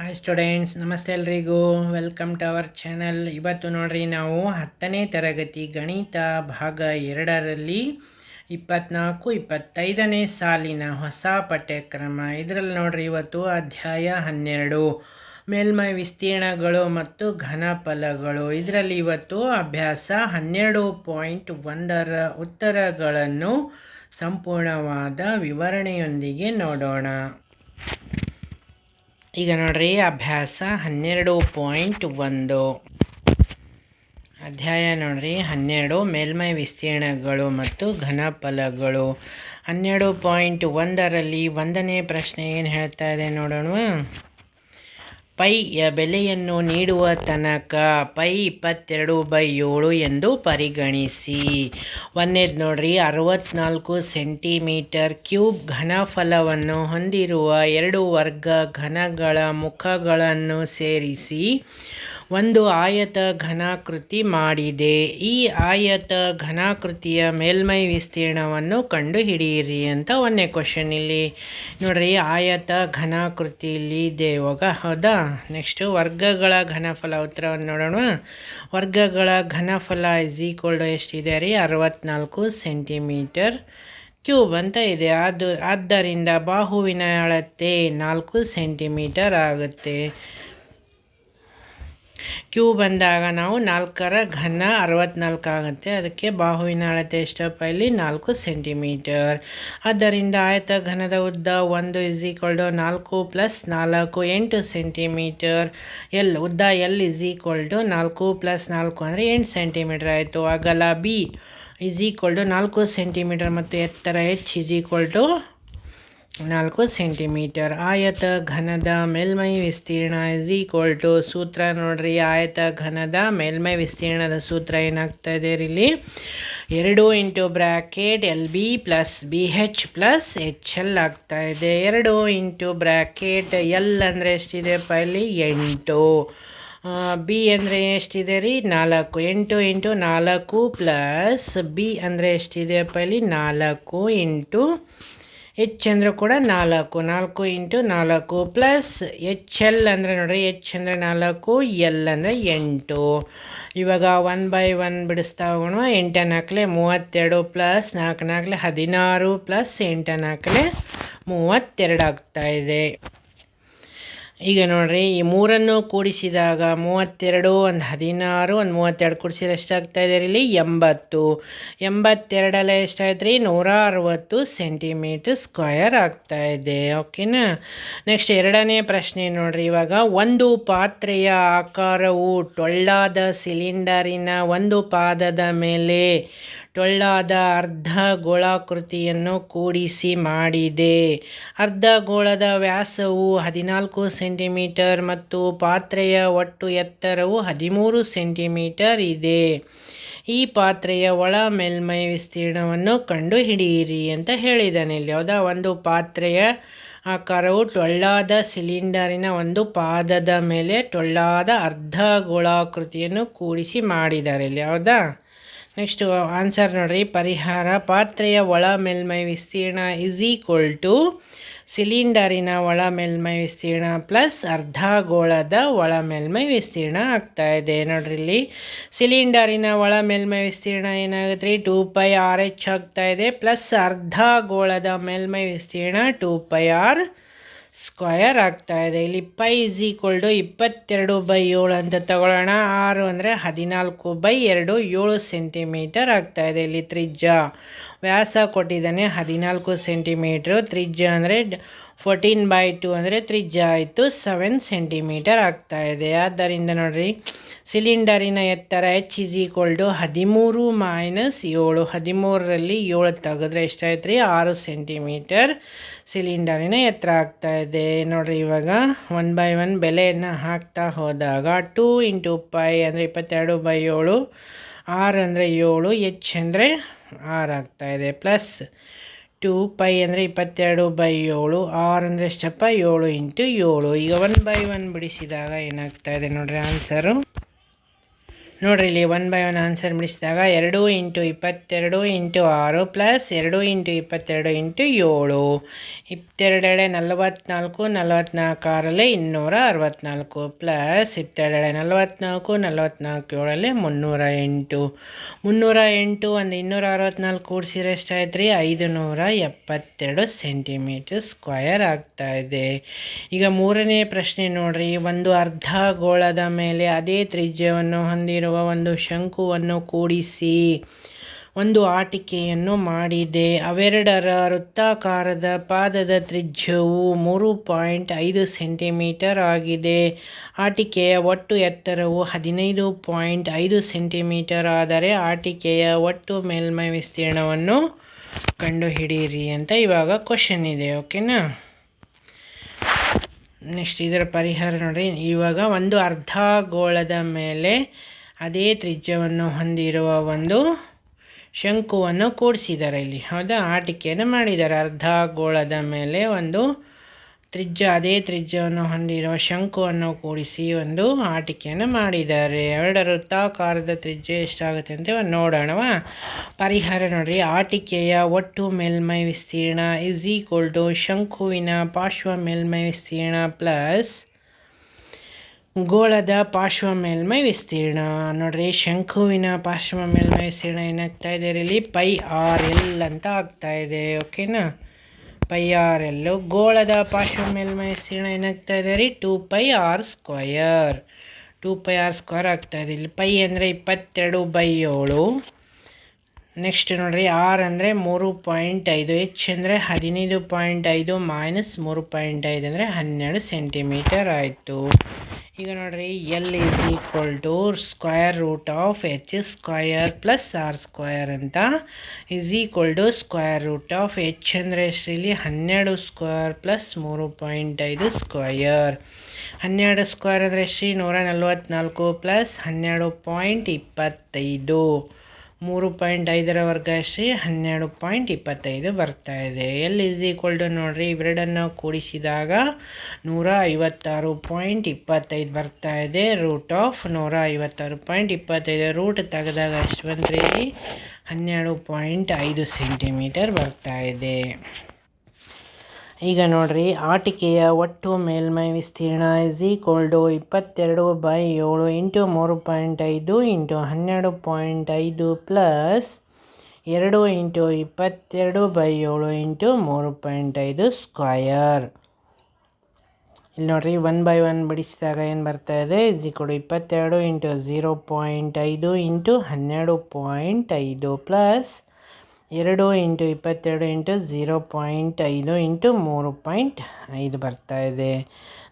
Hi students ನಮಸ್ತೆ ಎಲ್ರಿಗೂ. Welcome to our channel ಇವತ್ತು ನೋಡ್ರಿ, ನಾವು ಹತ್ತನೇ ತರಗತಿ ಗಣಿತ ಭಾಗ ಎರಡರಲ್ಲಿ ಇಪ್ಪತ್ನಾಲ್ಕು, ಇಪ್ಪತ್ತೈದನೇ ಸಾಲಿನ ಹೊಸ ಪಠ್ಯಕ್ರಮ. ಇದರಲ್ಲಿ ನೋಡ್ರಿ, ಇವತ್ತು ಅಧ್ಯಾಯ ಹನ್ನೆರಡು. ಮೇಲ್ಮೈ ವಿಸ್ತೀರ್ಣಗಳು ಮತ್ತು ಘನಫಲಗಳು ಇದರಲ್ಲಿ ಇವತ್ತು ಅಭ್ಯಾಸ ಹನ್ನೆರಡು ಪಾಯಿಂಟ್ ಒಂದರ ಉತ್ತರಗಳನ್ನು ಸಂಪೂರ್ಣವಾದ ವಿವರಣೆಯೊಂದಿಗೆ ನೋಡೋಣ. ಈಗ ನೋಡ್ರಿ ಅಭ್ಯಾಸ ಹನ್ನೆರಡು ಪಾಯಿಂಟ್ ಒಂದು. ಅಧ್ಯಾಯ ನೋಡ್ರಿ ಹನ್ನೆರಡು, ಮೇಲ್ಮೈ ವಿಸ್ತೀರ್ಣಗಳು ಮತ್ತು ಘನಫಲಗಳು. ಹನ್ನೆರಡು ಪಾಯಿಂಟ್ ಒಂದರಲ್ಲಿ ಒಂದನೇ ಪ್ರಶ್ನೆ ಏನು ಹೇಳ್ತಾ ಇದೆ ನೋಡೋಣ ಪೈಯ ಬೆಲೆಯನ್ನು ನೀಡುವ ತನಕ ಪೈ ಇಪ್ಪತ್ತೆರಡು ಬೈ ಏಳು ಎಂದು ಪರಿಗಣಿಸಿ. ಒಂದೇದು ನೋಡ್ರಿ, ಅರವತ್ನಾಲ್ಕು ಸೆಂಟಿಮೀಟರ್ ಕ್ಯೂಬ್ ಘನಫಲವನ್ನು ಹೊಂದಿರುವ ಎರಡು ವರ್ಗ ಘನಗಳ ಮುಖಗಳನ್ನು ಸೇರಿಸಿ ಒಂದು ಆಯತ ಘನಾಕೃತಿ ಮಾಡಿದೆ. ಈ ಆಯತ ಘನಾಕೃತಿಯ ಮೇಲ್ಮೈ ವಿಸ್ತೀರ್ಣವನ್ನು ಕಂಡುಹಿಡಿಯಿರಿ ಅಂತ ಒಂದೇ ಕ್ವಶನ್ ಇಲ್ಲಿ. ನೋಡ್ರಿ ಆಯತ ಘನಾಕೃತಿ ಇಲ್ಲಿ ಇದೆ. ಇವಾಗ ಹೌದಾ? ನೆಕ್ಸ್ಟು ವರ್ಗಗಳ ಘನಫಲ ಉತ್ತರವನ್ನು ನೋಡೋಣ. ವರ್ಗಗಳ ಘನಫಲ ಇಸ್ ಈಕ್ವಲ್ ಎಷ್ಟಿದೆ ರೀ? ಅರವತ್ನಾಲ್ಕು ಸೆಂಟಿಮೀಟರ್ ಕ್ಯೂಬ್ ಅಂತ ಇದೆ. ಅದು, ಆದ್ದರಿಂದ ಬಾಹುವಿನ ಅಳತೆ ನಾಲ್ಕು ಸೆಂಟಿಮೀಟರ್ ಆಗುತ್ತೆ. ಕ್ಯೂ ಬಂದಾಗ ನಾವು ನಾಲ್ಕರ ಘನ ಅರವತ್ನಾಲ್ಕು ಆಗುತ್ತೆ. ಅದಕ್ಕೆ ಬಾಹುವಿನ ಅಳತೆ ಎಷ್ಟಪ್ಪ ಇಲ್ಲಿ ನಾಲ್ಕು ಸೆಂಟಿಮೀಟರ್ ಆದ್ದರಿಂದ ಆಯತ ಘನದ ಉದ್ದ ಒಂದು ಇಸ್ ಈಕ್ವಲ್ ಟು ನಾಲ್ಕು ಪ್ಲಸ್ ನಾಲ್ಕು ಎಂಟು ಸೆಂಟಿಮೀಟರ್ ಎಲ್, ಉದ್ದ ಎಲ್ ಇಸ್ ಈಕ್ವಲ್ ಟು ನಾಲ್ಕು ಪ್ಲಸ್ ನಾಲ್ಕು ಅಂದರೆ ಎಂಟು ಸೆಂಟಿಮೀಟರ್ ಆಯಿತು. ಅಗಲ ಬಿ ಇಸ್ ಈಕ್ವಲ್ ಟು ನಾಲ್ಕು ಸೆಂಟಿಮೀಟರ್ ಮತ್ತು ಎತ್ತರ ಎಚ್ ಇಸ್ ಈಕ್ವಲ್ ಟು ನಾಲ್ಕು ಸೆಂಟಿಮೀಟರ್. ಆಯತ ಘನದ ಮೇಲ್ಮೈ ವಿಸ್ತೀರ್ಣ ಇಸ್ ಈಕ್ವಲ್ ಟು ಸೂತ್ರ ನೋಡ್ರಿ, ಆಯತ ಘನದ ಮೇಲ್ಮೈ ವಿಸ್ತೀರ್ಣದ ಸೂತ್ರ ಏನಾಗ್ತಾ ಇದೆ ಇಲ್ಲಿ? ಎರಡು into bracket L B plus B H plus H L ಆಗ್ತಾ ಇದೆ. ಎರಡು ಇಂಟು ಬ್ರ್ಯಾಕೆಟ್ ಎಲ್ ಅಂದರೆ ಎಷ್ಟಿದೆ ಪೈಲಿ ಎಂಟು. ಬಿ ಅಂದರೆ ಎಷ್ಟಿದೆ ರೀ? ನಾಲ್ಕು. ಎಂಟು ಇಂಟು ನಾಲ್ಕು ಪ್ಲಸ್ ಬಿ ಅಂದರೆ ಎಷ್ಟಿದೆ ಪೈಲಿ ನಾಲ್ಕು ಇಂಟು ಎಚ್ ಅಂದರೆ ಕೂಡ ನಾಲ್ಕು ನಾಲ್ಕು ಇಂಟು ನಾಲ್ಕು ಪ್ಲಸ್ ಎಚ್ ಎಲ್ ಅಂದರೆ ನೋಡಿರಿ ಎಚ್ ಅಂದರೆ ನಾಲ್ಕು ಎಲ್ ಅಂದರೆ ಎಂಟು. ಇವಾಗ ಒನ್ ಬೈ ಒನ್ ಬಿಡಿಸ್ತಾ ಹೋಗೋಣ. ಎಂಟು ನಾಲ್ಕಲೆ ಮೂವತ್ತೆರಡು ಪ್ಲಸ್ ನಾಲ್ಕು ನಾಲ್ಕಲೆ ಹದಿನಾರು ಪ್ಲಸ್ ಎಂಟು ನಾಲ್ಕಲೆ ಮೂವತ್ತೆರಡು ಆಗ್ತಾಯಿದೆ ಈಗ ನೋಡಿರಿ, ಈ ಮೂರನ್ನು ಕೂಡಿಸಿದಾಗ ಮೂವತ್ತೆರಡು, ಒಂದು ಹದಿನಾರು, ಒಂದು ಮೂವತ್ತೆರಡು ಕೂಡಿಸಿದ್ರೆ ಎಷ್ಟಾಗ್ತಾ ಇದೆ ಇಲ್ಲಿ? ಎಂಬತ್ತು. ಎಂಬತ್ತೆರಡಲ್ಲ ಎಷ್ಟಾಯ್ತು ರೀ ನೂರ ಅರವತ್ತು ಸೆಂಟಿಮೀಟರ್ ಸ್ಕ್ವಯರ್ ಆಗ್ತಾ ಇದೆ, ಓಕೆನಾ? ನೆಕ್ಸ್ಟ್ ಎರಡನೇ ಪ್ರಶ್ನೆ ನೋಡಿರಿ, ಇವಾಗ ಒಂದು ಪಾತ್ರೆಯ ಆಕಾರವು ಟೊಳ್ಳಾದ ಸಿಲಿಂಡರಿನ ಒಂದು ಪಾದದ ಮೇಲೆ ಟೊಳ್ಳಾದ ಅರ್ಧ ಗೋಳಾಕೃತಿಯನ್ನು ಕೂಡಿಸಿ ಮಾಡಿದೆ. ಅರ್ಧ ಗೋಳದ ವ್ಯಾಸವು ಹದಿನಾಲ್ಕು ಸೆಂಟಿಮೀಟರ್ ಮತ್ತು ಪಾತ್ರೆಯ ಒಟ್ಟು ಎತ್ತರವು ಹದಿಮೂರು ಸೆಂಟಿಮೀಟರ್ ಇದೆ. ಈ ಪಾತ್ರೆಯ ಒಳ ಮೇಲ್ಮೈ ವಿಸ್ತೀರ್ಣವನ್ನು ಕಂಡುಹಿಡಿಯಿರಿ ಅಂತ ಹೇಳಿದ್ದಾನೆ ಇಲ್ಲಿ ಯಾವುದಾ ಒಂದು ಪಾತ್ರೆಯ ಆಕಾರವು ಟೊಳ್ಳಾದ ಸಿಲಿಂಡರಿನ ಒಂದು ಪಾದದ ಮೇಲೆ ಟೊಳ್ಳಾದ ಅರ್ಧ ಗೋಳಾಕೃತಿಯನ್ನು ಕೂಡಿಸಿ ಮಾಡಿದ್ದಾರೆ. ಇಲ್ಲಿ ಯಾವುದಾ ನೆಕ್ಸ್ಟು ಆನ್ಸರ್ ನೋಡ್ರಿ. ಪರಿಹಾರ, ಪಾತ್ರೆಯ ಒಳ ಮೇಲ್ಮೈ ವಿಸ್ತೀರ್ಣ ಇಸ್ ಈಕ್ವಲ್ ಟು ಸಿಲಿಂಡರಿನ ಒಳ ಮೇಲ್ಮೈ ವಿಸ್ತೀರ್ಣ ಪ್ಲಸ್ ಅರ್ಧ ಗೋಳದ ಒಳ ಮೇಲ್ಮೈ ವಿಸ್ತೀರ್ಣ ಆಗ್ತಾ ಇದೆ. ನೋಡ್ರಿ ಇಲ್ಲಿ ಸಿಲಿಂಡರಿನ ಒಳ ಮೇಲ್ಮೈ ವಿಸ್ತೀರ್ಣ ಏನಾಗುತ್ತೆ ಟೂ ಪೈ ಆರ್ ಎಚ್ ಆಗ್ತಾ ಇದೆ. ಪ್ಲಸ್ ಅರ್ಧ ಗೋಳದ ಮೇಲ್ಮೈ ವಿಸ್ತೀರ್ಣ ಟೂ ಪೈ ಆರ್ ಸ್ಕ್ವಯರ್ ಆಗ್ತಾ ಇದೆ. ಇಲ್ಲಿ ಪೈ ಇಸ್ ಈಕ್ವಲ್ ಟು ಇಪ್ಪತ್ತೆರಡು ಬೈ ಏಳು ಅಂತ ತಗೊಳ್ಳೋಣ. ಆರು ಅಂದರೆ ಹದಿನಾಲ್ಕು ಬೈ ಎರಡು, ಏಳು ಸೆಂಟಿಮೀಟರ್ ಆಗ್ತಾ ಇದೆ ಇಲ್ಲಿ ತ್ರಿಜ್ಯ. ವ್ಯಾಸ ಕೊಟ್ಟಿದ್ದಾನೆ ಹದಿನಾಲ್ಕು ಸೆಂಟಿಮೀಟ್ರು ತ್ರಿಜ್ಯ ಅಂದರೆ ಫೋರ್ಟೀನ್ ಬೈ ಟು ಅಂದರೆ ತ್ರಿಜ್ಯ ಆಯಿತು ಸೆವೆನ್ ಸೆಂಟಿಮೀಟರ್ ಆಗ್ತಾ ಇದೆ. ಆದ್ದರಿಂದ ನೋಡಿರಿ ಸಿಲಿಂಡರಿನ ಎತ್ತರ ಎಚ್ ಇಸ್ ಈಕ್ವಲ್ ಟು ಹದಿಮೂರು ಮೈನಸ್ ಏಳು. ಹದಿಮೂರರಲ್ಲಿ ಏಳು ತೆಗೆದ್ರೆ ಎಷ್ಟಾಯ್ತು ರೀ ಆರು ಸೆಂಟಿಮೀಟರ್ ಸಿಲಿಂಡರಿನ ಎತ್ತರ ಆಗ್ತಾ ಇದೆ. ನೋಡಿರಿ, ಇವಾಗ ಒನ್ ಬೈ ಒನ್ ಬೆಲೆಯನ್ನು ಹಾಕ್ತಾ ಹೋದಾಗ ಟೂ ಇಂಟು ಪೈ ಅಂದರೆ ಇಪ್ಪತ್ತೆರಡು ಬೈ ಏಳು, ಆರು ಅಂದರೆ ಏಳು ಎಚ್ ಅಂದರೆ ಆರು ಆಗ್ತಾಯಿದೆ ಪ್ಲಸ್ ಟು ಪೈ ಅಂದರೆ ಇಪ್ಪತ್ತೆರಡು ಬೈ ಏಳು, ಆರ್ ಅಂದರೆ ಎಷ್ಟಪ್ಪ ಏಳು ಇಂಟು ಏಳು. ಈಗ ಒನ್ ಬೈ ಒನ್ ಬಿಡಿಸಿದಾಗ ಏನಾಗ್ತಾ ಇದೆ ನೋಡ್ರಿ ಆನ್ಸರು ನೋಡಿರಿ, ಇಲ್ಲಿ ಒನ್ ಬೈ ಒನ್ ಆನ್ಸರ್ ಬಿಡಿಸಿದಾಗ ಎರಡು ಇಂಟು ಇಪ್ಪತ್ತೆರಡು ಇಂಟು ಆರು ಪ್ಲಸ್ ಎರಡು ಇಂಟು ಇಪ್ಪತ್ತೆರಡು ಇಂಟು ಏಳು. ಇಪ್ಪತ್ತೆರಡೆಡೆ ನಲವತ್ತ್ನಾಲ್ಕು ನಲವತ್ತ್ನಾಲ್ಕಾರಲ್ಲಿ ಇನ್ನೂರ ಅರವತ್ತ್ನಾಲ್ಕು ಪ್ಲಸ್ ಇಪ್ಪತ್ತೆರಡೆಡೆ ನಲವತ್ತ್ನಾಲ್ಕು ನಲವತ್ತ್ನಾಲ್ಕು ಏಳಲ್ಲಿ ಮುನ್ನೂರ ಎಂಟು. ಮುನ್ನೂರ ಎಂಟು ಒಂದು ಇನ್ನೂರ ಅರವತ್ತ್ನಾಲ್ಕು ಕೂಡಿಸಿದ್ರೆ ಎಷ್ಟಾಯ್ತು ರೀ ಐದು ನೂರ ಎಪ್ಪತ್ತೆರಡು ಸೆಂಟಿಮೀಟರ್ ಸ್ಕ್ವಯರ್ ಇದೆ. ಈಗ ಮೂರನೇ ಪ್ರಶ್ನೆ ನೋಡಿರಿ, ಒಂದು ಅರ್ಧ ಗೋಳದ ಮೇಲೆ ಅದೇ ತ್ರಿಜ್ಯವನ್ನು ಹೊಂದಿರುವ ಒಂದು ಶಂಕುವನ್ನು ಕೂಡಿಸಿ ಒಂದು ಆಟಿಕೆಯನ್ನು ಮಾಡಿದೆ. ಅವೆರಡರ ವೃತ್ತಾಕಾರದ ಪಾದದ ತ್ರಿಜ್ಯವು ಮೂರು ಪಾಯಿಂಟ್ ಐದು ಸೆಂಟಿಮೀಟರ್ ಆಗಿದೆ. ಆಟಿಕೆಯ ಒಟ್ಟು ಎತ್ತರವು ಹದಿನೈದು ಪಾಯಿಂಟ್ ಐದು ಸೆಂಟಿಮೀಟರ್ ಆದರೆ ಆಟಿಕೆಯ ಒಟ್ಟು ಮೇಲ್ಮೈ ವಿಸ್ತೀರ್ಣವನ್ನು ಕಂಡುಹಿಡಿಯಿರಿ ಅಂತ ಇವಾಗ ಕ್ವಶನ್ ಇದೆ ಓಕೆನಾ ನೆಕ್ಸ್ಟ್ ಇದರ ಪರಿಹಾರ ನೋಡಿ ಇವಾಗ ಒಂದು ಅರ್ಧ ಗೋಳದ ಮೇಲೆ ಅದೇ ತ್ರಿಜ್ಯವನ್ನು ಹೊಂದಿರುವ ಒಂದು ಶಂಕುವನ್ನು ಕೂಡಿಸಿದ್ದಾರೆ ಇಲ್ಲಿ. ಹೌದಾ? ಆಟಿಕೆಯನ್ನು ಮಾಡಿದ್ದಾರೆ. ಅರ್ಧ ಗೋಳದ ಮೇಲೆ ಒಂದು ತ್ರಿಜ್ಯ, ಅದೇ ತ್ರಿಜ್ಯವನ್ನು ಹೊಂದಿರುವ ಶಂಕುವನ್ನು ಕೂಡಿಸಿ ಒಂದು ಆಟಿಕೆಯನ್ನು ಮಾಡಿದ್ದಾರೆ. ಎರಡು ವೃತ್ತಾಕಾರದ ತ್ರಿಜ್ಯ ಎಷ್ಟಾಗುತ್ತೆ ಅಂತ ನೋಡೋಣವ? ಪರಿಹಾರ ನೋಡಿರಿ. ಆಟಿಕೆಯ ಒಟ್ಟು ಮೇಲ್ಮೈ ವಿಸ್ತೀರ್ಣ ಇಸ್ ಈಕ್ವಲ್ ಟು ಶಂಕುವಿನ ಪಾರ್ಶ್ವ ಮೇಲ್ಮೈ ವಿಸ್ತೀರ್ಣ ಪ್ಲಸ್ ಗೋಳದ ಪಾರ್ಶ್ವ ಮೇಲ್ಮೈ ವಿಸ್ತೀರ್ಣ. ನೋಡ್ರಿ, ಶಂಕುವಿನ ಪಾರ್ಶ್ವ ಮೇಲ್ಮೈ ವಿಸ್ತೀರ್ಣ ಏನಾಗ್ತಾ ಇದೆ ಇಲ್ಲಿ ಪೈ ಆರ್ ಎಲ್ ಅಂತ ಆಗ್ತಾ ಇದೆ ಓಕೆನಾ ಪೈ ಆರ್ ಎಲ್ಲು ಗೋಳದ ಪಾರ್ಶ್ವ ಮೇಲ್ಮೈ ವಿಸ್ತೀರ್ಣ ಏನಾಗ್ತಾ ಇದೆ ರೀ? Two pi R square two pi R square ಆಗ್ತಾ ಇದೆ. ಇಲ್ಲಿ ಪೈ ಅಂದರೆ ಇಪ್ಪತ್ತೆರಡು ಬೈ ಏಳು. ನೆಕ್ಸ್ಟ್ ನೋಡಿರಿ, ಆರ್ ಅಂದರೆ ಮೂರು ಪಾಯಿಂಟ್ ಐದು, ಎಚ್ ಅಂದರೆ ಹದಿನೈದು ಪಾಯಿಂಟ್ ಐದು ಮೈನಸ್ ಮೂರು ಪಾಯಿಂಟ್ ಐದು ಅಂದರೆ ಹನ್ನೆರಡು ಸೆಂಟಿಮೀಟರ್ ಆಯಿತು. ಈಗ ನೋಡ್ರಿ L is equal to square root of H square plus R square ಅಂತ. Is equal to square root of H ಅಂದರೆ ಇಲ್ಲಿ? ಹನ್ನೆರಡು ಸ್ಕ್ವಯರ್ ಪ್ಲಸ್ ಮೂರು ಪಾಯಿಂಟ್ ಐದು ಸ್ಕ್ವಯರ್ ಹನ್ನೆರಡು ಸ್ಕ್ವಯರ್ ಅಂದರೆ ಶ್ರೀ ನೂರ ನಲ್ವತ್ನಾಲ್ಕು ಪ್ಲಸ್ ಹನ್ನೆರಡು ಪಾಯಿಂಟ್ ಇಪ್ಪತ್ತೈದು. ಮೂರು ಪಾಯಿಂಟ್ ಐದರ ವರ್ಗ ಶ್ರೀ ಹನ್ನೆರಡು ಪಾಯಿಂಟ್ ಇಪ್ಪತ್ತೈದು ಬರ್ತಾ ಇದೆ. ಎಲ್ ಇಸ್ ಈಕ್ವಲ್ ಟು ನೋಡಿರಿ, ಇವೆರಡನ್ನು ಕೂಡಿಸಿದಾಗ ನೂರ ಐವತ್ತಾರು ಪಾಯಿಂಟ್ ಇಪ್ಪತ್ತೈದು ಬರ್ತಾ ಇದೆ. ರೂಟ್ ಆಫ್ ನೂರ ಐವತ್ತಾರು ಪಾಯಿಂಟ್ ಇಪ್ಪತ್ತೈದು. ರೂಟ್ ತೆಗೆದಾಗ ಬಂದರೆ, ಹನ್ನೆರಡು ಪಾಯಿಂಟ್ ಐದು ಸೆಂಟಿಮೀಟರ್ ಬರ್ತಾ ಇದೆ. ಈಗ ನೋಡ್ರಿ, ಆಟಿಕೆಯ ಒಟ್ಟು ಮೇಲ್ಮೈ ವಿಸ್ತೀರ್ಣ ಇಸ್ ಈಕ್ವಲ್ ಟು ಇಪ್ಪತ್ತೆರಡು ಬೈ ಏಳು ಇಂಟು ಮೂರು ಪಾಯಿಂಟ್ ಐದು ಇಂಟು ಹನ್ನೆರಡು ಪಾಯಿಂಟ್ ಐದು ಪ್ಲಸ್ ಎರಡು ಇಂಟು ಇಪ್ಪತ್ತೆರಡು ಬೈ ಏಳು ಇಂಟು ಮೂರು ಪಾಯಿಂಟ್ ಐದು ಸ್ಕ್ವಯರ್ ಇಲ್ಲಿ ನೋಡ್ರಿ ಒನ್ ಬೈ ಒನ್ ಬಿಡಿಸಿದಾಗ ಏನು ಬರ್ತಾ ಇದೆ? ಇಸ್ ಈಕ್ವಲ್ ಇಪ್ಪತ್ತೆರಡು ಇಂಟು ಝೀರೋ ಪಾಯಿಂಟ್ ಐದು ಇಂಟು ಹನ್ನೆರಡು ಪಾಯಿಂಟ್ ಐದು ಪ್ಲಸ್ ಎರಡು ಇಂಟು ಇಪ್ಪತ್ತೆರಡು ಇಂಟು ಝೀರೋ ಪಾಯಿಂಟ್ ಐದು ಇಂಟು ಮೂರು ಪಾಯಿಂಟ್ ಐದು ಬರ್ತಾ ಇದೆ.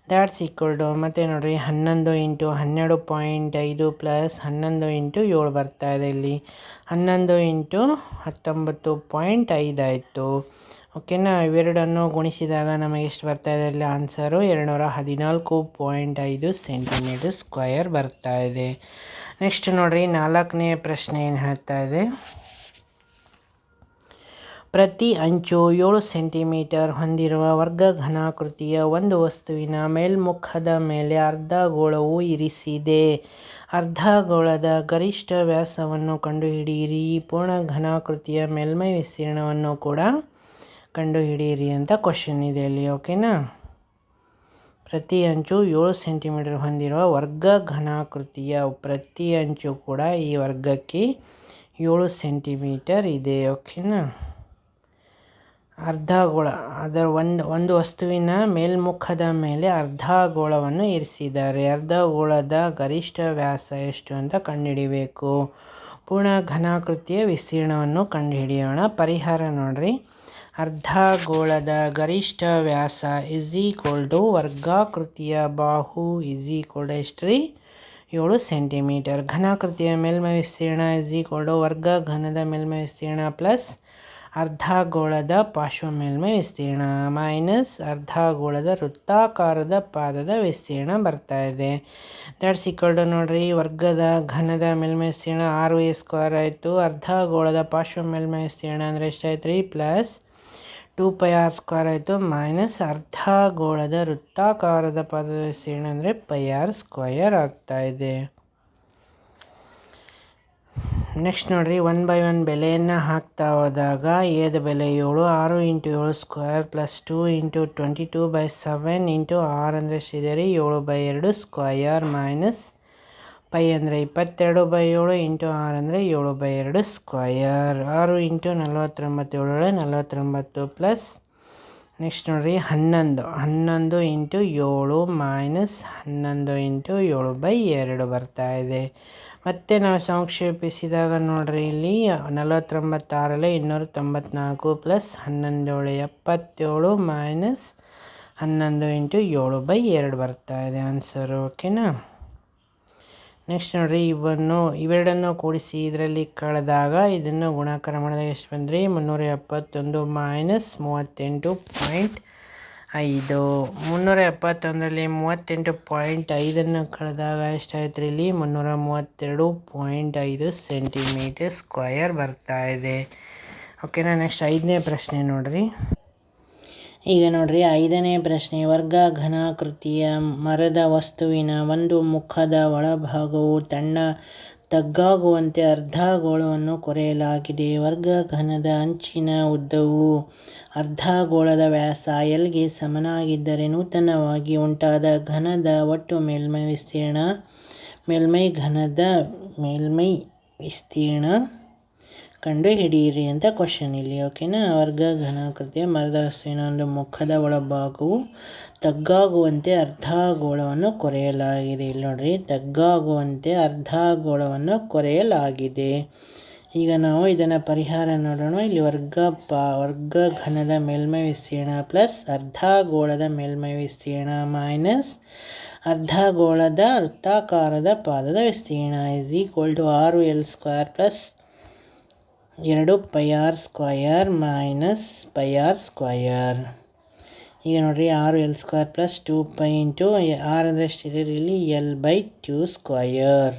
ದ್ಯಾಟ್ಸ್ ಈಕ್ವಲ್ ಟು ಮತ್ತು ನೋಡಿರಿ, ಹನ್ನೊಂದು ಇಂಟು ಹನ್ನೆರಡು ಪಾಯಿಂಟ್ ಐದು ಪ್ಲಸ್ ಹನ್ನೊಂದು ಇಂಟು ಏಳು ಬರ್ತಾ ಇದೆ ಇಲ್ಲಿ. ಹನ್ನೊಂದು ಇಂಟು ಹತ್ತೊಂಬತ್ತು ಪಾಯಿಂಟ್ ಐದು ಆಯಿತು. ಓಕೆನಾ ಇವೆರಡನ್ನು ಗುಣಿಸಿದಾಗ ನಮಗೆ ಎಷ್ಟು ಬರ್ತಾ ಇದೆ ಇಲ್ಲಿ? ಆನ್ಸರು ಎರಡುನೂರ ಹದಿನಾಲ್ಕು ಪಾಯಿಂಟ್ ಐದು ಸೆಂಟಿಮೀಟರ್ ಸ್ಕ್ವಯರ್ ಬರ್ತಾ ಇದೆ. ನೆಕ್ಸ್ಟ್ ನೋಡಿರಿ, ನಾಲ್ಕನೇ ಪ್ರಶ್ನೆ ಏನು ಹೇಳ್ತಾ ಇದೆ? ಪ್ರತಿ ಅಂಚು ಏಳು ಸೆಂಟಿಮೀಟರ್ ಹೊಂದಿರುವ ವರ್ಗ ಘನಾಕೃತಿಯ ಒಂದು ವಸ್ತುವಿನ ಮೇಲ್ಮುಖದ ಮೇಲೆ ಅರ್ಧ ಗೋಳವು ಇರಿಸಿದೆ. ಅರ್ಧ ಗೋಳದ ಗರಿಷ್ಠ ವ್ಯಾಸವನ್ನು ಕಂಡುಹಿಡಿಯಿರಿ. ಪೂರ್ಣ ಘನಾಕೃತಿಯ ಮೇಲ್ಮೈ ವಿಸ್ತೀರ್ಣವನ್ನು ಕೂಡ ಕಂಡುಹಿಡಿಯಿರಿ ಅಂತ ಕ್ವಶನ್ ಇದೆ ಅಲ್ಲಿ ಓಕೆನಾ ಪ್ರತಿ ಅಂಚು ಏಳು ಸೆಂಟಿಮೀಟರ್ ಹೊಂದಿರುವ ವರ್ಗ ಘನಾಕೃತಿಯ ಪ್ರತಿ ಅಂಚು ಕೂಡ ಈ ವರ್ಗಕ್ಕೆ ಏಳು ಸೆಂಟಿಮೀಟರ್ ಇದೆ ಓಕೆನಾ ಅರ್ಧಗೋಳ, ಅದರ ಒಂದು ಒಂದು ವಸ್ತುವಿನ ಮೇಲ್ಮುಖದ ಮೇಲೆ ಅರ್ಧಗೋಳವನ್ನು ಇರಿಸಿದ್ದಾರೆ. ಅರ್ಧಗೋಳದ ಗರಿಷ್ಠ ವ್ಯಾಸ ಎಷ್ಟು ಅಂತ ಕಂಡುಹಿಡಿಬೇಕು. ಪೂರ್ಣ ಘನಾಕೃತಿಯ ವಿಸ್ತೀರ್ಣವನ್ನು ಕಂಡುಹಿಡಿಯೋಣ. ಪರಿಹಾರ ನೋಡ್ರಿ. ಅರ್ಧಗೋಳದ ಗರಿಷ್ಠ ವ್ಯಾಸ ಇಸ್ ಈಕ್ವಲ್ ಟು ವರ್ಗಾಕೃತಿಯ ಬಾಹು ಇಸ್ ಈಕ್ವಲ್ ಟು ಎಷ್ಟು ರೀ? ಏಳು ಸೆಂಟಿಮೀಟರ್. ಘನಾಕೃತಿಯ ಮೇಲ್ಮೈ ವಿಸ್ತೀರ್ಣ ಇಸ್ ಈಕ್ವಲ್ ಟು ವರ್ಗ ಘನದ ಮೇಲ್ಮೈ ವಿಸ್ತೀರ್ಣ ಪ್ಲಸ್ ಅರ್ಧಗೋಳದ ಪಾರ್ಶ್ವ ಮೇಲ್ಮೈ ವಿಸ್ತೀರ್ಣ ಮೈನಸ್ ಅರ್ಧಗೋಳದ ವೃತ್ತಾಕಾರದ ಪಾದದ ವಿಸ್ತೀರ್ಣ ಬರ್ತಾ ಇದೆ. ದಟ್ಸ್ ಈಕ್ವಲ್ ಟು ನೋಡ್ರಿ ವರ್ಗದ ಘನದ ಮೇಲ್ಮೈ ವಿಸ್ತೀರ್ಣ ಆರು ಎ ಸ್ಕ್ವೇರ್ ಆಯಿತು. ಅರ್ಧಗೋಳದ ಪಾರ್ಶ್ವ ಮೇಲ್ಮೈ ವಿಸ್ತೀರ್ಣ ಅಂದರೆ ಎಷ್ಟಾಯ್ತು ರೀ plus two pi R square ಆಯಿತು. ಮೈನಸ್ ಅರ್ಧಗೋಳದ ವೃತ್ತಾಕಾರದ ಪಾದದ ವಿಸ್ತೀರ್ಣ ಅಂದರೆ ಪೈ ಆರ್ ಸ್ಕ್ವಯರ್ ಆಗ್ತಾ ಇದೆ. ನೆಕ್ಸ್ಟ್ ನೋಡಿರಿ, ಒನ್ ಬೈ ಒನ್ ಬೆಲೆಯನ್ನು ಹಾಕ್ತಾ ಹೋದಾಗ ಏದ ಬೆಲೆ? ಏಳು, ಆರು ಇಂಟು ಏಳು square plus two into twenty two by seven into ಆರು ಅಂದರೆ ಸಿದರಿ ಏಳು ಬೈ ಎರಡು ಸ್ಕ್ವಯರ್ ಮೈನಸ್ ಪೈ ಅಂದರೆ ಇಪ್ಪತ್ತೆರಡು ಬೈ ಏಳು ಇಂಟು ಆರು ಅಂದರೆ ಏಳು ಬೈ ಎರಡು ಸ್ಕ್ವಯರ್ ಆರು ಇಂಟು ನಲವತ್ತೊಂಬತ್ತು ಏಳು ನಲವತ್ತೊಂಬತ್ತು ಪ್ಲಸ್ ನೆಕ್ಸ್ಟ್ ನೋಡಿರಿ, ಹನ್ನೊಂದು. ಹನ್ನೊಂದು ಇಂಟು ಏಳು ಮೈನಸ್ ಹನ್ನೊಂದು ಇಂಟು ಏಳು ಬೈ ಎರಡು ಬರ್ತಾ ಇದೆ. ಮತ್ತು ನಾವು ಸಂಕ್ಷೇಪಿಸಿದಾಗ ನೋಡ್ರಿ, ಇಲ್ಲಿ ನಲವತ್ತೊಂಬತ್ತಾರಲ್ಲೇ ಇನ್ನೂರ ತೊಂಬತ್ನಾಲ್ಕು ಪ್ಲಸ್ ಹನ್ನೊಂದೇಳು ಎಪ್ಪತ್ತೇಳು ಮೈನಸ್ ಹನ್ನೊಂದು ಇಂಟು ಏಳು ಬೈ ಎರಡು ಬರ್ತಾ ಇದೆ ಆನ್ಸರ್ ಓಕೆನಾ ನೆಕ್ಸ್ಟ್ ನೋಡಿರಿ, ಇವನ್ನು ಇವೆರಡನ್ನು ಕೂಡಿಸಿ ಇದರಲ್ಲಿ ಕಳೆದಾಗ ಇದನ್ನು ಗುಣಾಕಾರ ಮಾಡಿದಾಗ ಎಷ್ಟು ಬಂದ್ರಿ? ಮುನ್ನೂರ ಎಪ್ಪತ್ತೊಂದು ಮೈನಸ್ ಮೂವತ್ತೆಂಟು ಪಾಯಿಂಟ್ ಐದು. ಮುನ್ನೂರ ಎಪ್ಪತ್ತೊಂದರಲ್ಲಿ ಮೂವತ್ತೆಂಟು ಪಾಯಿಂಟ್ ಐದನ್ನು ಕಳೆದಾಗ ಎಷ್ಟಾಯ್ತು ಇಲ್ಲಿ ಮುನ್ನೂರ ಮೂವತ್ತೆರಡು ಪಾಯಿಂಟ್ ಐದು ಸೆಂಟಿಮೀಟರ್ ಸ್ಕ್ವಯರ್ ಬರ್ತಾ ಇದೆ. ಓಕೆನಾ ನೆಕ್ಸ್ಟ್ ಐದನೇ ಪ್ರಶ್ನೆ ನೋಡಿರಿ. ಈಗ ನೋಡ್ರಿ, ಐದನೇ ಪ್ರಶ್ನೆ. ವರ್ಗ ಘನಾಕೃತಿಯ ಮರದ ವಸ್ತುವಿನ ಒಂದು ಮುಖದ ಒಳಭಾಗವು ತಣ್ಣ ತಗ್ಗಾಗುವಂತೆ ಅರ್ಧ ಗೋಳವನ್ನು ಕೊರೆಯಲಾಗಿದೆ. ವರ್ಗ ಘನದ ಅಂಚಿನ ಉದ್ದವು ಅರ್ಧ ಗೋಳದ ವ್ಯಾಸ ಎಲ್ಗೆ ಸಮನಾಗಿದ್ದರೆ ನೂತನವಾಗಿ ಉಂಟಾದ ಘನದ ಒಟ್ಟು ಮೇಲ್ಮೈ ವಿಸ್ತೀರ್ಣ, ಮೇಲ್ಮೈ ಘನದ ಮೇಲ್ಮೈ ವಿಸ್ತೀರ್ಣ ಕಂಡು ಹಿಡಿಯಿರಿ ಅಂತ ಕ್ವಶನ್ ಇಲ್ಲಿ ಓಕೆನಾ ವರ್ಗ ಘನಾಕೃತಿಯ ಮರದ ವಸ್ತುವಿನ ಒಂದು ಮುಖದ ಒಳಭಾಗವು ತಗ್ಗಾಗುವಂತೆ ಅರ್ಧಗೋಳವನ್ನು ಕೊರೆಯಲಾಗಿದೆ. ಇಲ್ಲಿ ನೋಡ್ರಿ, ತಗ್ಗಾಗುವಂತೆ ಅರ್ಧಗೋಳವನ್ನು ಕೊರೆಯಲಾಗಿದೆ. ಈಗ ನಾವು ಇದನ್ನು ಪರಿಹಾರ ನೋಡೋಣ. ಇಲ್ಲಿ ವರ್ಗ ಪಾ, ವರ್ಗ ಘನದ ಮೇಲ್ಮೈ ವಿಸ್ತೀರ್ಣ ಪ್ಲಸ್ ಅರ್ಧಗೋಳದ ಮೇಲ್ಮೈ ವಿಸ್ತೀರ್ಣ ಮೈನಸ್ ಅರ್ಧಗೋಳದ ವೃತ್ತಾಕಾರದ ಪಾದದ ವಿಸ್ತೀರ್ಣ ಇಸ್ ಈಕ್ವಲ್ ಟು ಆರು ಎಲ್ ಸ್ಕ್ವೇರ್ ಪ್ಲಸ್ ಎರಡು pi R square minus pi R square. ಈಗ ನೋಡಿರಿ ಆರು L square plus two pi into R ಅಂದರೆ ಎಷ್ಟಿದೆ ಇಲ್ಲಿ L by two square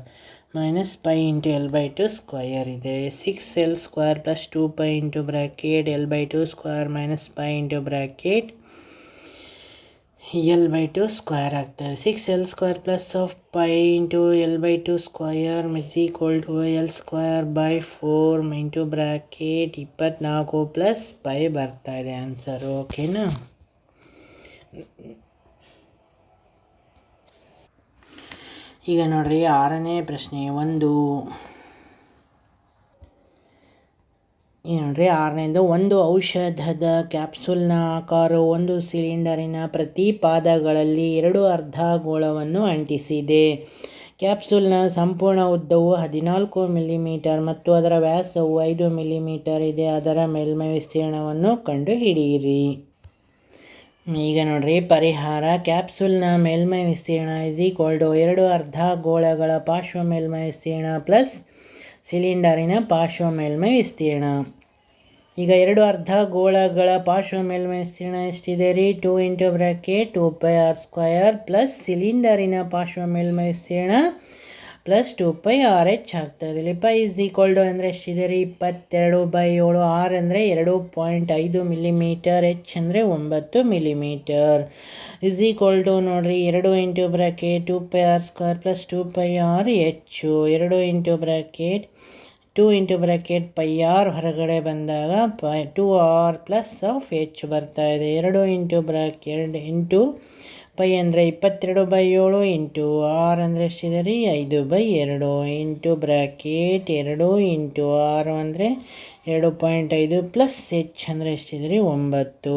minus pi into L by two square ಇದೆ. Six L square plus two pi into bracket L by two square minus pi into bracket L by two square ಆಗ್ತದೆ six L square plus of pi into L by two square is equal to L square by four into bracket ಇಪ್ಪತ್ನಾಲ್ಕು plus pi ಬರ್ತಾ ಇದೆ answer ಓಕೆನಾ ಈಗ ನೋಡ್ರಿ, ಆರನೇ ಪ್ರಶ್ನೆ, ಒಂದು. ನೋಡ್ರಿ ಆರನೇದು ಒಂದು ಔಷಧದ ಕ್ಯಾಪ್ಸೂಲ್ನ ಆಕಾರವು ಒಂದು ಸಿಲಿಂಡರಿನ ಪ್ರತಿ ಪಾದಗಳಲ್ಲಿ ಎರಡು ಅರ್ಧ ಗೋಳವನ್ನು ಅಂಟಿಸಿದೆ. ಕ್ಯಾಪ್ಸೂಲ್ನ ಸಂಪೂರ್ಣ ಉದ್ದವು ಹದಿನಾಲ್ಕು ಮಿಲಿಮೀಟರ್ ಮತ್ತು ಅದರ ವ್ಯಾಸವು ಐದು ಮಿಲಿಮೀಟರ್ ಇದೆ. ಅದರ ಮೇಲ್ಮೈ ವಿಸ್ತೀರ್ಣವನ್ನು ಕಂಡುಹಿಡಿಯಿರಿ. ಈಗ ನೋಡ್ರಿ, ಪರಿಹಾರ. ಕ್ಯಾಪ್ಸೂಲ್ನ ಮೇಲ್ಮೈ ವಿಸ್ತೀರ್ಣ ಇಸ್ ಈಕ್ವಲ್ ಟು ಎರಡು ಅರ್ಧ ಗೋಳಗಳ ಪಾರ್ಶ್ವ ಮೇಲ್ಮೈ ವಿಸ್ತೀರ್ಣ ಪ್ಲಸ್ ಸಿಲಿಂಡರಿನ ಪಾರ್ಶ್ವ ಮೇಲ್ಮೈ ವಿಸ್ತೀರ್ಣ. ಈಗ ಎರಡು ಅರ್ಧ ಗೋಳಗಳ ಪಾರ್ಶ್ವ ಮೇಲ್ಮೈ ವಿಸ್ತೀರ್ಣ ಎಷ್ಟಿದೆ ರೀ? Two into bracket two pi R square plus ಸಿಲಿಂಡರಿನ ಪಾರ್ಶ್ವ ಮೇಲ್ಮೈ ವಿಸ್ತೀರ್ಣ plus two pi R H ಆಗ್ತದೆ. ಇಲ್ಲಿ ಪೈ ಇಸ್ ಈಕ್ವಲ್ ಟು ಅಂದರೆ ಎಷ್ಟಿದೆ ರೀ? ಇಪ್ಪತ್ತೆರಡು ಬೈ ಏಳು ಆರ್ ಅಂದರೆ ಎರಡು ಪಾಯಿಂಟ್ ಐದು ಮಿಲಿಮೀಟರ್, ಎಚ್ ಅಂದರೆ ಒಂಬತ್ತು ಮಿಲಿಮೀಟರ್. ಇಸ್ ಈಕ್ವಲ್ ಟು ನೋಡಿರಿ ಎರಡು into bracket two pi R square plus two pi R H ಎರಡು into bracket two into bracket pi R ಹೊರಗಡೆ ಬಂದಾಗ pi two R plus of H ಬರ್ತಾ ಇದೆ. ಎರಡು ಇಂಟು ಬ್ರಾಕೆಟ್ ಇಂಟು ಪೈ ಅಂದರೆ ಇಪ್ಪತ್ತೆರಡು ಬೈ ಏಳು ಇಂಟು ಆರ್ ಅಂದರೆ ಎಷ್ಟಿದೆ ರೀ? ಐದು ಬೈ ಎರಡು ಇಂಟು ಬ್ರ್ಯಾಕೆಟ್ ಎರಡು ಇಂಟು ಆರು ಅಂದರೆ ಎರಡು ಪಾಯಿಂಟ್ ಐದು ಪ್ಲಸ್ ಎಚ್ ಅಂದರೆ ಎಷ್ಟಿದೆ ರೀ? ಒಂಬತ್ತು.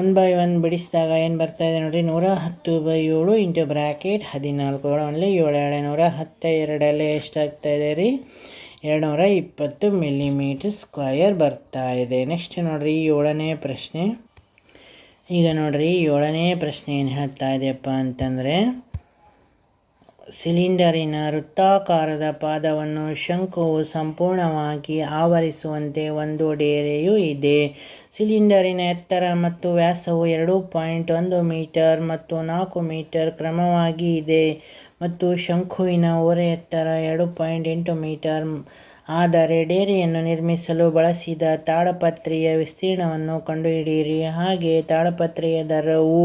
ಒನ್ ಬೈ ಒನ್ ಬಿಡಿಸಿದಾಗ ಏನು ಬರ್ತಾ ಇದೆ ನೋಡಿರಿ? ನೂರ ಹತ್ತು ಬೈ ಏಳು ಇಂಟು ಬ್ರಾಕೆಟ್ ಹದಿನಾಲ್ಕು. ಒನ್ಲಿ ಏಳು, ಎರಡು ನೂರ ಹತ್ತ, ಎರಡಲ್ಲೇ ಎಷ್ಟಾಗ್ತಾ ಇದೆ ರೀ? ಎರಡು ನೂರ ಇಪ್ಪತ್ತು ಮಿಲಿಮೀಟರ್ ಸ್ಕ್ವಯರ್ ಬರ್ತಾ ಇದೆ. ನೆಕ್ಸ್ಟ್ ನೋಡಿರಿ, ಏಳನೇ ಪ್ರಶ್ನೆ. ಈಗ ನೋಡಿರಿ, ಏಳನೇ ಪ್ರಶ್ನೆ ಏನು ಹೇಳ್ತಾ ಇದೆಯಪ್ಪ ಅಂತಂದರೆ, ಸಿಲಿಂಡರಿನ ವೃತ್ತಾಕಾರದ ಪಾದವನ್ನು ಶಂಕುವು ಸಂಪೂರ್ಣವಾಗಿ ಆವರಿಸುವಂತೆ ಒಂದು ಡೇರೆಯೂ ಇದೆ. ಸಿಲಿಂಡರಿನ ಎತ್ತರ ಮತ್ತು ವ್ಯಾಸವು ಎರಡು ಪಾಯಿಂಟ್ ಒಂದು ಮೀಟರ್ ಮತ್ತು ನಾಲ್ಕು ಮೀಟರ್ ಕ್ರಮವಾಗಿ ಇದೆ. ಮತ್ತು ಶಂಕುವಿನ ಓರೆ ಎತ್ತರ ಎರಡು ಪಾಯಿಂಟ್ ಎಂಟು ಮೀಟರ್ ಆದರೆ ಡೇರೆಯನ್ನು ನಿರ್ಮಿಸಲು ಬಳಸಿದ ತಾಳಪತ್ರೆಯ ವಿಸ್ತೀರ್ಣವನ್ನು ಕಂಡುಹಿಡಿಯಿರಿ. ಹಾಗೆ ತಾಳಪತ್ರೆಯ ದರವು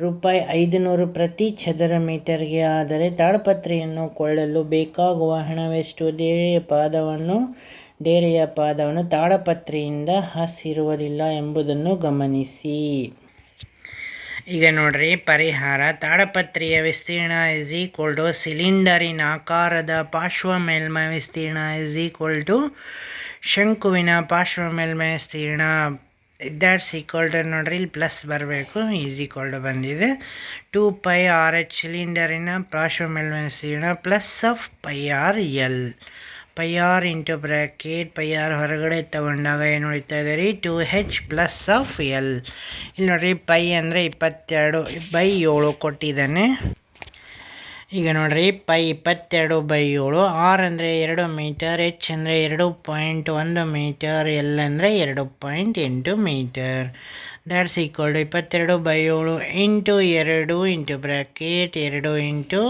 ರೂಪಾಯಿ ಐದುನೂರು ಪ್ರತಿ ಚದರ ಮೀಟರ್ಗೆ ಆದರೆ ತಾಳಪತ್ರೆಯನ್ನು ಕೊಳ್ಳಲು ಬೇಕಾಗುವ ಹಣವೆಷ್ಟು? ಡೇರೆಯ ಪಾದವನ್ನು ಡೇರೆಯ ಪಾದವನ್ನು ತಾಳಪತ್ರೆಯಿಂದ ಹಾಸಿರುವುದಿಲ್ಲ ಎಂಬುದನ್ನು ಗಮನಿಸಿ. ಈಗ ನೋಡ್ರಿ, ಪರಿಹಾರ. ತಾಡಪತ್ರೆಯ ವಿಸ್ತೀರ್ಣ ಇಸ್ ಈಕ್ವಲ್ ಟು ಸಿಲಿಂಡರಿನ ಆಕಾರದ ಪಾರ್ಶ್ವ ಮೇಲ್ಮೈ ವಿಸ್ತೀರ್ಣ ಇಸ್ ಈಕ್ವಲ್ ಶಂಕುವಿನ ಪಾರ್ಶ್ವ ಮೇಲ್ಮೈ ವಿಸ್ತೀರ್ಣ. ದ್ಯಾಟ್ಸ್ ಈಕ್ವಲ್ ಟು ನೋಡ್ರಿ, ಇಲ್ಲಿ ಪ್ಲಸ್ ಬರಬೇಕು ಈಸ್ ಈಕ್ವಲ್ ಬಂದಿದೆ. ಟೂ ಪೈ ಆರ್ ಎಚ್ ಸಿಲಿಂಡರಿನ ಪಾರ್ಶ್ವ ಮೇಲ್ಮೈ ವಿಸ್ತೀರ್ಣ plus of pi R L pi R into bracket pi R ಹೊರಗಡೆ ತಗೊಂಡಾಗ ಏನು ಉಳಿತಾ ಇದೆ ರೀ? Two H plus of L ಇಲ್ಲಿ ನೋಡಿರಿ, ಪೈ ಅಂದರೆ ಇಪ್ಪತ್ತೆರಡು, ಬೈ ಏಳು ಕೊಟ್ಟಿದ್ದಾನೆ. ಈಗ ನೋಡಿರಿ, ಪೈ ಇಪ್ಪತ್ತೆರಡು, ಬೈ ಏಳು. ಆರ್ ಅಂದರೆ ಎರಡು ಮೀಟರ್ ಎಚ್ ಅಂದರೆ ಎರಡು ಪಾಯಿಂಟ್ ಒಂದು ಮೀಟರ್ ಎಲ್ ಅಂದರೆ ಎರಡು ಪಾಯಿಂಟ್ ಎಂಟು ಮೀಟರ್ ದ್ಯಾಟ್ಸ್ ಈಕ್ವಲ್ ಟು ಇಪ್ಪತ್ತೆರಡು ಬೈ ಏಳು ಇಂಟು ಎರಡು ಇಂಟು ಬ್ರ್ಯಾಕೆಟ್ ಎರಡು ಇಂಟು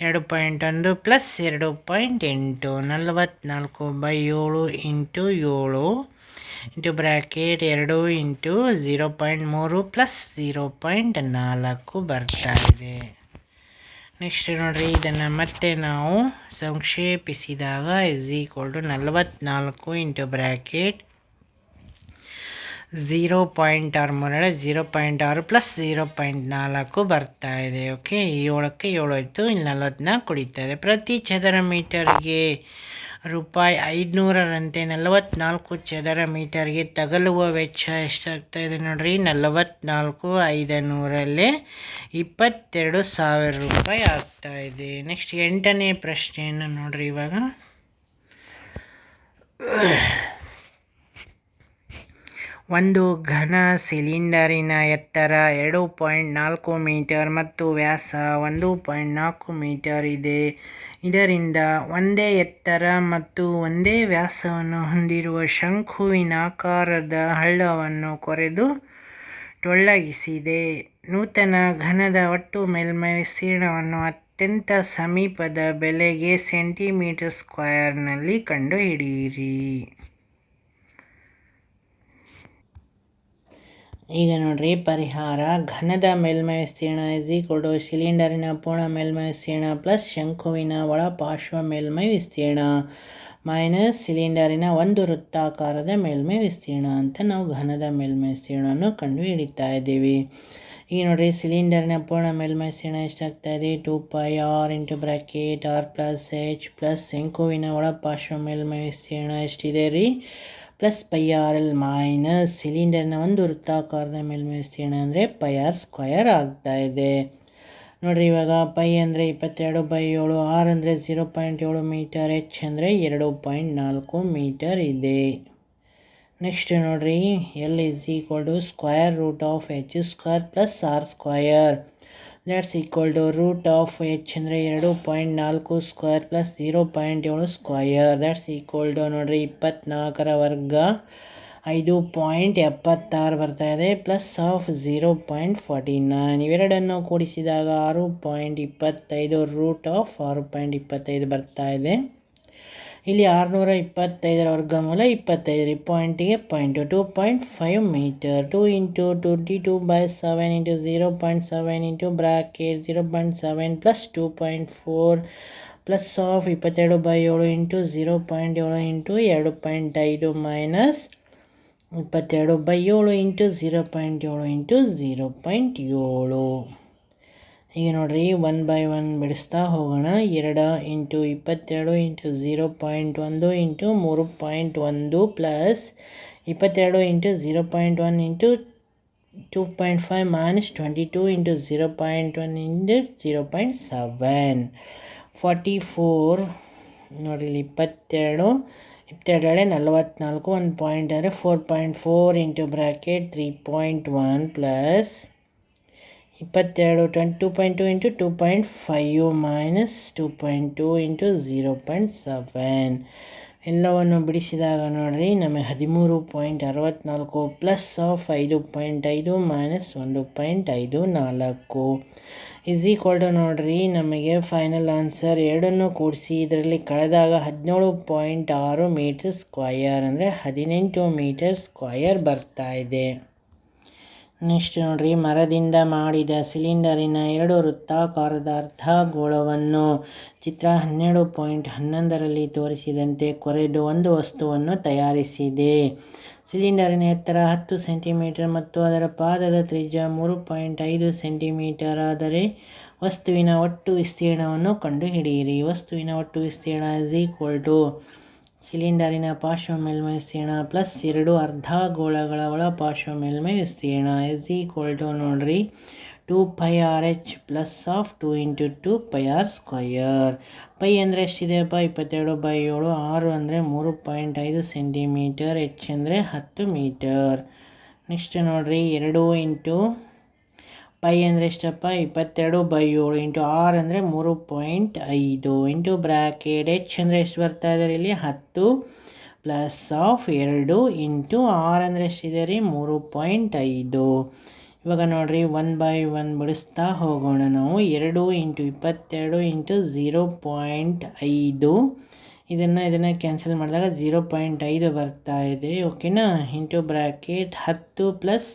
ಎರಡು ಪಾಯಿಂಟ್ ಒಂದು ಪ್ಲಸ್ ಎರಡು ಪಾಯಿಂಟ್ ಎಂಟು ನಲವತ್ತ್ನಾಲ್ಕು ಬೈ ಏಳು ಇಂಟು ಏಳು ಇಂಟು ಬ್ರ್ಯಾಕೆಟ್ ಎರಡು ಇಂಟು ಝೀರೋ ಪಾಯಿಂಟ್ ಮೂರು ಪ್ಲಸ್ ಝೀರೋ ಪಾಯಿಂಟ್ ನಾಲ್ಕು ಬರ್ತಾ ಇದೆ ನೆಕ್ಸ್ಟ್ ನೋಡಿರಿ, ಇದನ್ನು ಮತ್ತೆ ನಾವು ಸಂಕ್ಷೇಪಿಸಿದಾಗ ಇಸ್ ಈಕ್ವಲ್ ಟು ನಲವತ್ತ್ನಾಲ್ಕು ಇಂಟು ಬ್ರ್ಯಾಕೆಟ್ ಝೀರೋ ಪಾಯಿಂಟ್ ಆರು ಮೂರಳೆ ಝೀರೋ ಪಾಯಿಂಟ್ ಆರು ಪ್ಲಸ್ ಝೀರೋ ಪಾಯಿಂಟ್ ನಾಲ್ಕು ಬರ್ತಾ ಇದೆ ಓಕೆ ಏಳಕ್ಕೆ ಏಳು ಆಯಿತು ಇಲ್ಲಿ ನಲವತ್ತ್ನಾಲ್ಕು ಕುಡಿತಾ ಇದೆ. ಪ್ರತಿ ಚದರ ಮೀಟರ್ಗೆ ರೂಪಾಯಿ ಐದುನೂರರಂತೆ ನಲವತ್ತ್ನಾಲ್ಕು ಚದರ ಮೀಟರ್ಗೆ ತಗಲುವ ವೆಚ್ಚ ಎಷ್ಟಾಗ್ತಾ ಇದೆ ನೋಡಿರಿ? ನಲವತ್ತ್ನಾಲ್ಕು ಐದು ನೂರಲ್ಲೇ ಇಪ್ಪತ್ತೆರಡು ಸಾವಿರ ರೂಪಾಯಿ ಆಗ್ತಾ ಇದೆ. ನೆಕ್ಸ್ಟ್ ಎಂಟನೇ ಪ್ರಶ್ನೆಯನ್ನು ನೋಡಿರಿ ಇವಾಗ. ಒಂದು ಘನ ಸಿಲಿಂಡರಿನ ಎತ್ತರ ಎರಡು ಪಾಯಿಂಟ್ ನಾಲ್ಕು ಮೀಟರ್ ಮತ್ತು ವ್ಯಾಸ ಒಂದು ಪಾಯಿಂಟ್ ನಾಲ್ಕು ಮೀಟರ್ ಇದೆ. ಇದರಿಂದ ಒಂದೇ ಎತ್ತರ ಮತ್ತು ಒಂದೇ ವ್ಯಾಸವನ್ನು ಹೊಂದಿರುವ ಶಂಕುವಿನಾಕಾರದ ಹಳ್ಳವನ್ನು ಕೊರೆದು ಟೊಳ್ಳಗಿಸಿದೆ ನೂತನ ಘನದ ಒಟ್ಟು ಮೇಲ್ಮೈ ವಿಸ್ತೀರ್ಣವನ್ನು ಅತ್ಯಂತ ಸಮೀಪದ ಬೆಲೆಗೆ ಸೆಂಟಿಮೀಟರ್ ಸ್ಕ್ವಯರ್ನಲ್ಲಿ ಕಂಡುಹಿಡಿಯಿರಿ. ಈಗ ನೋಡ್ರಿ, ಪರಿಹಾರ. ಘನದ ಮೇಲ್ಮೈ ವಿಸ್ತೀರ್ಣ ಇಸ್ ಈಕ್ವಲ್ ಸಿಲಿಂಡರಿನ ಪೂರ್ಣ ಮೇಲ್ಮೈ ವಿಸ್ತೀರ್ಣ ಪ್ಲಸ್ ಶಂಕುವಿನ ಒಳ ಪಾರ್ಶ್ವ ಮೇಲ್ಮೈ ವಿಸ್ತೀರ್ಣ ಮೈನಸ್ ಸಿಲಿಂಡರಿನ ಒಂದು ವೃತ್ತಾಕಾರದ ಮೇಲ್ಮೈ ವಿಸ್ತೀರ್ಣ ಅಂತ ನಾವು ಘನದ ಮೇಲ್ಮೈ ವಿಸ್ತೀರ್ಣವನ್ನು ಕಂಡು ಹಿಡಿತಾ ಇದ್ದೀವಿ. ಈಗ ನೋಡ್ರಿ ಸಿಲಿಂಡರಿನ ಪೂರ್ಣ ಮೇಲ್ಮೈ ವಿಸ್ತೀರ್ಣ ಎಷ್ಟಾಗ್ತಾ ಇದೆ? Two pi R into bracket R plus H plus ಶಂಕುವಿನ ಒಳ ಪಾರ್ಶ್ವ ಮೇಲ್ಮೈ ವಿಸ್ತೀರ್ಣ ಎಷ್ಟಿದೆ ರೀ? Plus pi R L minus ಸಿಲಿಂಡರ್ನ ಒಂದು ವೃತ್ತಾಕಾರದ ಮೇಲ್ಮೈ ವಿಸ್ತೀರ್ಣ ಅಂದರೆ ಪೈ ಆರ್ ಸ್ಕ್ವಯರ್ ಆಗ್ತಾ ಇದೆ. ನೋಡಿರಿ, ಇವಾಗ ಪೈ ಅಂದರೆ ಇಪ್ಪತ್ತೆರಡು ಬೈ ಏಳು ಆರ್ ಅಂದರೆ ಝೀರೋ ಪಾಯಿಂಟ್ ಏಳು ಮೀಟರ್ ಎಚ್ ಅಂದರೆ ಎರಡು ಪಾಯಿಂಟ್ ನಾಲ್ಕು ಮೀಟರ್ ಇದೆ. ನೆಕ್ಸ್ಟ್ ನೋಡಿರಿ L is equal to square root of H square plus R square that's equal to root of H ಅಂದರೆ ಎರಡು ಪಾಯಿಂಟ್ ನಾಲ್ಕು ಸ್ಕ್ವೇರ್ ಪ್ಲಸ್ ಜೀರೋ ಪಾಯಿಂಟ್ ಏಳು ಸ್ಕ್ವಯರ್ ಲೆಟ್ಸ್ ಈಕ್ವಲ್ ಟು ನೋಡಿರಿ, ಇಪ್ಪತ್ನಾಲ್ಕರ ವರ್ಗ ಐದು ಪಾಯಿಂಟ್ ಎಪ್ಪತ್ತಾರು ಬರ್ತಾ ಇದೆ plus of zero point forty nine ಇವೆರಡನ್ನು ಕೂಡಿಸಿದಾಗ ಆರು ಪಾಯಿಂಟ್ ಇಪ್ಪತ್ತೈದು ರೂಟ್ ಆಫ್ ಆರು ಪಾಯಿಂಟ್ ಇಪ್ಪತ್ತೈದು ಬರ್ತಾ ಇದೆ. ಇಲ್ಲಿ ಆರುನೂರ ಇಪ್ಪತ್ತೈದರ ವರ್ಗಮೂಲ ಇಪ್ಪತ್ತೈದು ಪಾಯಿಂಟಿಗೆ point two point five metre two into twenty two by seven into zero point seven into bracket zero point seven plus two point four plus of ಇಪ್ಪತ್ತೆರಡು ಬೈ ಏಳು ಇಂಟು ಝೀರೋ ಪಾಯಿಂಟ್ ಏಳು ಇಂಟು ಎರಡು point ಐದು minus ಇಪ್ಪತ್ತೆರಡು by ಏಳು into zero point ಏಳು into zero point ಏಳು. ಈಗ ನೋಡಿರಿ ಒನ್ ಬೈ ಒನ್ ಬಿಡಿಸ್ತಾ ಹೋಗೋಣ. ಎರಡು ಇಂಟು ಇಪ್ಪತ್ತೆರಡು ಇಂಟು ಝೀರೋ ಪಾಯಿಂಟ್ ಒಂದು ಇಂಟು ಮೂರು ಪಾಯಿಂಟ್ ಒಂದು ಪ್ಲಸ್ ಇಪ್ಪತ್ತೆರಡು into zero point one into two point five minus twenty two into zero point one into zero point seven forty four ನೋಡಿರಿ ಇಪ್ಪತ್ತೆರಡು ಇಪ್ಪತ್ತೆರಡರಡೆ ನಲವತ್ತ್ನಾಲ್ಕು ಒಂದು ಪಾಯಿಂಟ್ ಅಂದರೆ four point four into bracket three point one plus ಇಪ್ಪತ್ತೆರಡು twenty two point two into two point five minus two point two into zero point seven ಎಲ್ಲವನ್ನು ಬಿಡಿಸಿದಾಗ ನೋಡಿರಿ, ನಮಗೆ ಹದಿಮೂರು ಪಾಯಿಂಟ್ ಅರವತ್ತ್ನಾಲ್ಕು ಪ್ಲಸ್ ಆಫ್ ಐದು ಪಾಯಿಂಟ್ ಐದು ಮೈನಸ್ ಒಂದು ಪಾಯಿಂಟ್ ಐದು ನಾಲ್ಕು. ಇಸ್ ಈಕ್ವಲ್ ಟು ನೋಡಿರಿ, ನಮಗೆ ಫೈನಲ್ ಆನ್ಸರ್ ಎರಡನ್ನು ಕೂಡಿಸಿ, ಇದರಲ್ಲಿ ಕಳೆದಾಗ ಹದಿನೇಳು ಪಾಯಿಂಟ್ ಆರು ಮೀಟರ್ ಸ್ಕ್ವಯರ್ ಅಂದರೆ ಹದಿನೆಂಟು ಮೀಟರ್ ಸ್ಕ್ವಯರ್ ಬರ್ತಾ ಇದೆ. ನೆಕ್ಸ್ಟ್ ನೋಡ್ರಿ, ಮರದಿಂದ ಮಾಡಿದ ಸಿಲಿಂಡರಿನ ಎರಡು ವೃತ್ತಾಕಾರದ ಅರ್ಧಗೋಳವನ್ನು ಚಿತ್ರ ಹನ್ನೆರಡು ಪಾಯಿಂಟ್ ಹನ್ನೊಂದರಲ್ಲಿ ತೋರಿಸಿದಂತೆ ಕೊರೆದು ಒಂದು ವಸ್ತುವನ್ನು ತಯಾರಿಸಿದೆ. ಸಿಲಿಂಡರಿನ ಎತ್ತರ ಹತ್ತು ಸೆಂಟಿಮೀಟರ್ ಮತ್ತು ಅದರ ಪಾದದ ತ್ರಿಜ್ಯ ಮೂರು ಪಾಯಿಂಟ್ ಐದು ಸೆಂಟಿಮೀಟರ್. ಆದರೆ ವಸ್ತುವಿನ ಒಟ್ಟು ವಿಸ್ತೀರ್ಣವನ್ನು ಕಂಡುಹಿಡಿಯಿರಿ. ವಸ್ತುವಿನ ಒಟ್ಟು ವಿಸ್ತೀರ್ಣ ಇಸ್ ಈಕ್ವಲ್ ಟು ಸಿಲಿಂಡರಿನ ಪಾರ್ಶ್ವ ಮೇಲ್ಮೈ ವಿಸ್ತೀರ್ಣ ಪ್ಲಸ್ ಎರಡು ಅರ್ಧಗೋಳಗಳ ಒಳ ಪಾರ್ಶ್ವ ಮೇಲ್ಮೈ ವಿಸ್ತೀರ್ಣ ಇಸ್ ಈಕ್ವಲ್ ಟು ನೋಡ್ರಿ two pi R H plus of two into two pi R square pi ಅಂದರೆ ಎಷ್ಟಿದೆಯಪ್ಪ ಇಪ್ಪತ್ತೆರಡು ಬೈ ಏಳು, ಆರು ಅಂದರೆ ಮೂರು ಪಾಯಿಂಟ್ ಐದು ಸೆಂಟಿಮೀಟರ್ ಎಚ್ ಅಂದರೆ ಹತ್ತು ಮೀಟರ್ ನೆಕ್ಸ್ಟ್ ನೋಡ್ರಿ, ಎರಡು ಇಂಟು ಪೈ ಅಂದರೆ ಎಷ್ಟಪ್ಪ? ಇಪ್ಪತ್ತೆರಡು ಬೈ ಏಳು ಇಂಟು ಆರ್ ಅಂದರೆ ಮೂರು ಪಾಯಿಂಟ್ ಐದು ಇಂಟು ಬ್ರ್ಯಾಕೆಟ್ ಎಚ್ ಅಂದರೆ ಎಷ್ಟು ಬರ್ತಾ ಇದೆ ಇಲ್ಲಿ? ಹತ್ತು ಪ್ಲಸ್ ಆಫ್ ಎರಡು ಇಂಟು ಆರ್ ಅಂದರೆ ಎಷ್ಟಿದೆ ರೀ? ಮೂರು ಪಾಯಿಂಟ್ ಐದು. ಇವಾಗ ನೋಡಿರಿ, ಒನ್ ಬೈ ಒನ್ ಬಿಡಿಸ್ತಾ ಹೋಗೋಣ ನಾವು. ಎರಡು ಇಂಟು ಇಪ್ಪತ್ತೆರಡು ಇಂಟು ಝೀರೋ ಪಾಯಿಂಟ್ ಐದು. ಇದನ್ನು ಇದನ್ನು ಕ್ಯಾನ್ಸಲ್ ಮಾಡಿದಾಗ ಝೀರೋ ಪಾಯಿಂಟ್ ಐದು ಬರ್ತಾ ಇದೆ. ಓಕೆನಾ? ಇಂಟು ಬ್ರ್ಯಾಕೆಟ್ ಹತ್ತು ಪ್ಲಸ್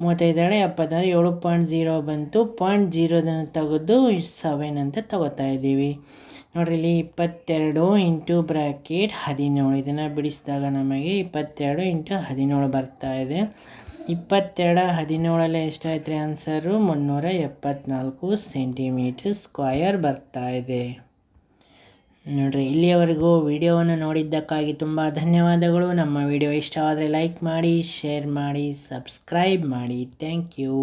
ಮೂವತ್ತೈದೆರಡು ಎಪ್ಪತ್ತಂದರೆ ಏಳು ಪಾಯಿಂಟ್ ಜೀರೋ ಬಂತು. ಪಾಯಿಂಟ್ ಜೀರೋದನ್ನು ತೆಗೆದು ಸವೆನ್ ಅಂತ ತಗೋತಾ ಇದ್ದೀವಿ. ನೋಡಿರಿ, ಇಲ್ಲಿ ಇಪ್ಪತ್ತೆರಡು ಇಂಟು ಬ್ರ್ಯಾಕೆಟ್ ಹದಿನೇಳು. ಇದನ್ನು ಬಿಡಿಸಿದಾಗ ನಮಗೆ ಇಪ್ಪತ್ತೆರಡು ಇಂಟು ಹದಿನೇಳು ಬರ್ತಾ ಇದೆ. ಇಪ್ಪತ್ತೆರಡು ಹದಿನೇಳಲ್ಲಿ ಎಷ್ಟಾಯ್ತು ರೀ ಆನ್ಸರು ಮುನ್ನೂರ ಎಪ್ಪತ್ತ್ನಾಲ್ಕು ಸೆಂಟಿಮೀಟ್ರ್ ಸ್ಕ್ವಯರ್ ಬರ್ತಾ ಇದೆ. ನೋಡಿರಿ, ಇಲ್ಲಿಯವರೆಗೂ ವಿಡಿಯೋವನ್ನು ನೋಡಿದ್ದಕ್ಕಾಗಿ ತುಂಬ ಧನ್ಯವಾದಗಳು. ನಮ್ಮ ವಿಡಿಯೋ ಇಷ್ಟವಾದರೆ ಲೈಕ್ ಮಾಡಿ, ಶೇರ್ ಮಾಡಿ, ಸಬ್ಸ್ಕ್ರೈಬ್ ಮಾಡಿ. Thank you.